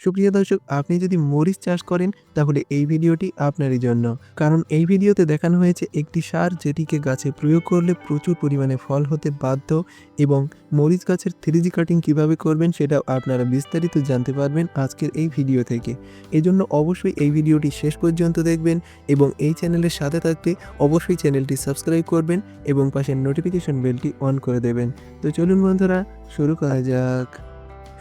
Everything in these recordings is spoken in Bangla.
সুপ্রিয় দর্শক, আপনি যদি মরিচ চাষ করেন, তাহলে এই ভিডিওটি আপনারই জন্য। কারণ এই ভিডিওতে দেখানো হয়েছে একটি সার যেটিকে গাছে প্রয়োগ করলে প্রচুর পরিমাণে ফল হতে বাধ্য এবং মরিচ গাছের থ্রি জি কাটিং কীভাবে করবেন সেটাও আপনারা বিস্তারিত জানতে পারবেন আজকের এই ভিডিও থেকে। এজন্য অবশ্যই এই ভিডিওটি শেষ পর্যন্ত দেখবেন এবং এই চ্যানেলের সাথে থাকতে অবশ্যই চ্যানেলটি সাবস্ক্রাইব করবেন এবং পাশের নোটিফিকেশন বেলটি অন করে দেবেন। তো চলুন বন্ধুরা, শুরু করা যাক।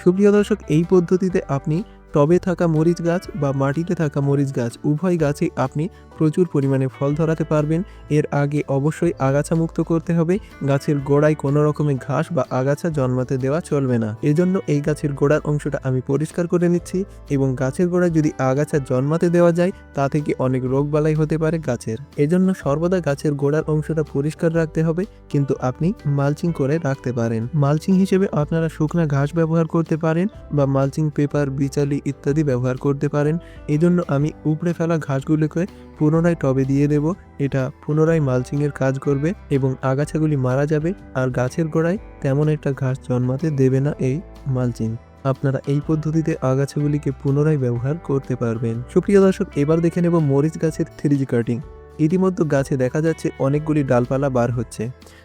সুপ্রিয় দর্শক, এই পদ্ধতিতে আপনি টবে থাকা মরিচ গাছ বা মাটিতে থাকা মরিচ গাছ, উভয় গাছে আপনি প্রচুর পরিমাণে ফল ধরাতে পারবেন। এর আগে অবশ্যই আগাছা মুক্ত করতে হবে। গাছের গোড়ায় কোনো রকমের ঘাস বা আগাছা জন্মাতে দেওয়া চলবে না। এজন্য এই গাছের গোড়ার অংশটা আমি পরিষ্কার করে নিচ্ছি এবং গাছের গোড়ায় যদি আগাছা জন্মাতে দেওয়া যায়, তা থেকে অনেক রোগবালাই হতে পারে গাছের। এজন্য সর্বদা গাছের গোড়ার অংশটা পরিষ্কার রাখতে হবে, কিন্তু আপনি মালচিং করে রাখতে পারেন। মালচিং হিসেবে আপনারা শুকনা ঘাস ব্যবহার করতে পারেন বা মালচিং পেপার, বিচালি ইত্যাদি ব্যবহার করতে পারেন। এই জন্য আমি উপড়ে ফেলা ঘাসগুলোকে পুনরায় টবে দিয়ে দেব। এটা পুনরায় মালচিংয়ের কাজ করবে এবং আগাছাগুলি মারা যাবে আর গাছের গোড়ায় তেমন একটা ঘাস জন্মাতে দেবে না এই মালচিং। আপনারা এই পদ্ধতিতে আগাছাগুলিকে পুনরায় ব্যবহার করতে পারবেন। সুপ্রিয় দর্শক, এবার দেখে নেব মরিচ গাছের থ্রিজি কাটিং। ইতিমধ্যে গাছে দেখা যাচ্ছে অনেকগুলি ডালপালা বার হচ্ছে।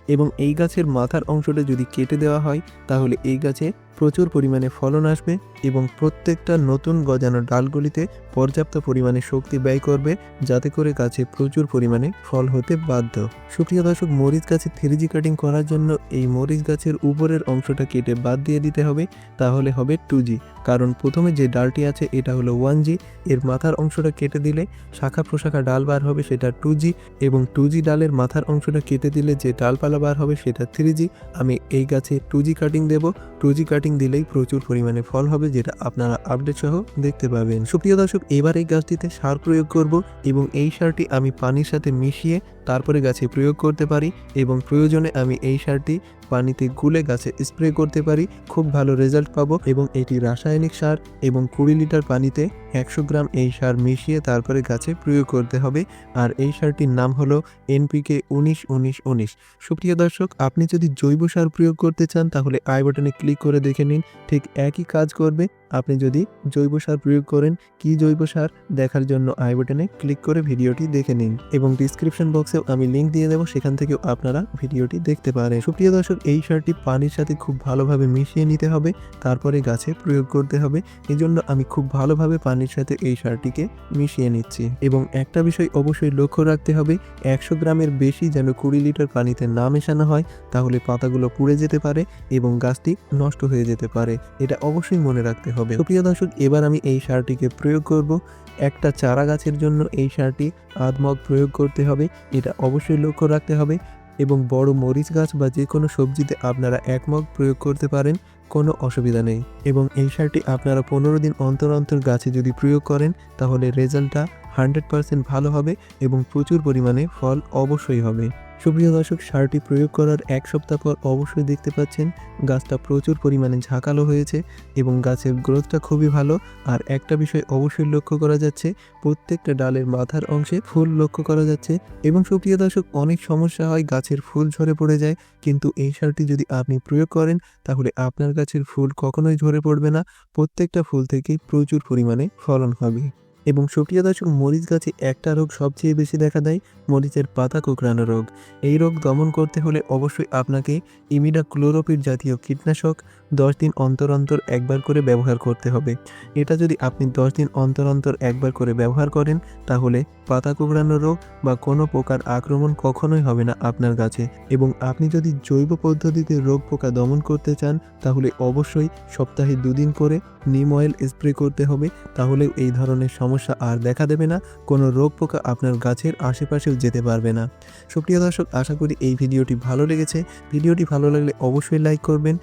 এবং এই গাছের মাথার অংশটা যদি কেটে দেওয়া হয়, তাহলে এই গাছে প্রচুর পরিমাণে ফলন আসবে এবং প্রত্যেকটা নতুন গজানো ডালগুলিতে পর্যাপ্ত পরিমাণে শক্তি ব্যয় করবে, যাতে করে গাছে প্রচুর পরিমাণে ফল হতে বাধ্য। সুপ্রিয় দর্শক, মরিচ গাছে থ্রিজি কাটিং করার জন্য এই মরিচ গাছের উপরের অংশটা কেটে বাদ দিয়ে দিতে হবে, তাহলে হবে টু জি। কারণ প্রথমে যে ডালটি আছে, এটা হলো ওয়ান জি। এর মাথার অংশটা কেটে দিলে শাখা প্রশাখা ডাল বার হবে, সেটা টু জি এবং টু জি ডালের মাথার অংশটা কেটে দিলে যে ডালপালা বার হবে, সেটা থ্রি জি আমি এই গাছে টু জি কাটিং দেবো। টু জি কাটিং দিলেই প্রচুর পরিমাণে ফল হবে, যেটা আপনারা আপডেট সহ দেখতে পাবেন। সুপ্রিয় দর্শক, এবার এই গাছটিতে সার প্রয়োগ করব এবং এই সারটি আমি পানির সাথে মিশিয়ে তারপরে গাছে প্রয়োগ করতে পারি এবং প্রয়োজনে আমি এই সারটি পানিতে গুলে গাছে স্প্রে করতে পারি, খুব ভালো রেজাল্ট পাবো এবং এটি রাসায়নিক সার এবং কুড়ি লিটার পানিতে একশো গ্রাম এই সার মিশিয়ে তারপরে গাছে প্রয়োগ করতে হবে। আর এই সারটির নাম হলো এনপিকে উনিশ উনিশ উনিশ। সুপ্রিয় দর্শক, আপনি যদি জৈব সার প্রয়োগ করতে চান তাহলে আই বাটনে ক্লিক করে দেখে নিন, ঠিক একই কাজ করবে। আপনি যদি জৈব সার প্রয়োগ করেন, কি জৈব সার? দেখার জন্য আই বাটনে ক্লিক করে ভিডিওটি দেখে নিন এবং ডিসক্রিপশন বক্সেও আমি লিংক দিয়ে দেবো, সেখান থেকেও আপনারা ভিডিওটি দেখতে পারেন। সুপ্রিয় দর্শক, এই সারটি পানির সাথে খুব ভালোভাবে মিশিয়ে নিতে হবে, তারপরে গাছে প্রয়োগ করতে হবে এই জন্য আমি খুব ভালোভাবে পানির সাথে এই সারটিকে মিশিয়ে নিচ্ছি এবং একটা বিষয় অবশ্যই লক্ষ্য রাখতে হবে, একশো গ্রামের বেশি যেন কুড়ি লিটার পানিতে না মেশানো হয়, তাহলে পাতাগুলো পুড়ে যেতে পারে এবং গাছটি নষ্ট হয়ে যেতে পারে, এটা অবশ্যই মনে রাখতে হবে। সুপ্রিয় দর্শক, এবার আমি এই সারটিকে প্রয়োগ করব। একটা চারা গাছের জন্য এই সারটি আধমগ প্রয়োগ করতে হবে। এটা অবশ্যই লক্ষ্য রাখতে হবে এবং বড় মরিচ গাছ বা যে কোনো সবজিতে আপনারা এক মগ প্রয়োগ করতে পারেন, কোনো অসুবিধা নেই। এবং এই সারটি আপনারা পনেরো দিন অন্তর অন্তর গাছে যদি প্রয়োগ করেন, তাহলে রেজাল্টটা হান্ড্রেড পারসেন্ট ভালো হবে এবং প্রচুর পরিমাণে ফল অবশ্যই হবে। সুপ্রিয় দর্শক, সারটি প্রয়োগ করার এক সপ্তাহ পর অবশ্যই দেখতে পাচ্ছেন, গাছটা প্রচুর পরিমাণে ঝাঁকালো হয়েছে এবং গাছের গ্রোথটা খুবই ভালো। আর একটা বিষয় অবশ্যই লক্ষ্য করা যাচ্ছে, প্রত্যেকটা ডালের মাথার অংশে ফুল লক্ষ্য করা যাচ্ছে এবং সুপ্রিয় দর্শক, অনেক সমস্যা হয়, গাছের ফুল ঝরে পড়ে যায়। কিন্তু এই সারটি যদি আপনি প্রয়োগ করেন, তাহলে আপনার গাছের ফুল কখনোই ঝরে পড়বে না। প্রত্যেকটা ফুল থেকেই প্রচুর পরিমাণে ফলন হবে। এবং সুপ্রিয় দর্শক মরিচ গাছে একটা রোগ সবচেয়ে বেশি দেখা দেয়, মরিচের পাতা কোঁকড়ানো রোগ। এই রোগ দমন করতে হলে অবশ্যই আপনাকে ইমিডা ক্লোরোপিড জাতীয় কীটনাশক দশ দিন অন্তর অন্তর একবার করে ব্যবহার করতে হবে। এটা যদি আপনি দশ দিন অন্তর অন্তর একবার করে ব্যবহার করেন, তাহলে পাতা কোঁকড়ানো রোগ বা কোনো পোকার আক্রমণ কখনোই হবে না আপনার গাছে। এবং আপনি যদি জৈব পদ্ধতিতে রোগ পোকা দমন করতে চান, তাহলে অবশ্যই সপ্তাহে দুদিন করে নিম অয়েল স্প্রে করতে হবে তাহলে এই ধরনের সমস্যা আর দেখা দেবে না, কোনো রোগ পোকা আপনার গাছের আশেপাশেও যেতে পারবে না। সুপ্রিয় দর্শক, আশা করি এই ভিডিওটি ভালো লেগেছে। ভিডিওটি ভালো লাগলে অবশ্যই লাইক করবেন।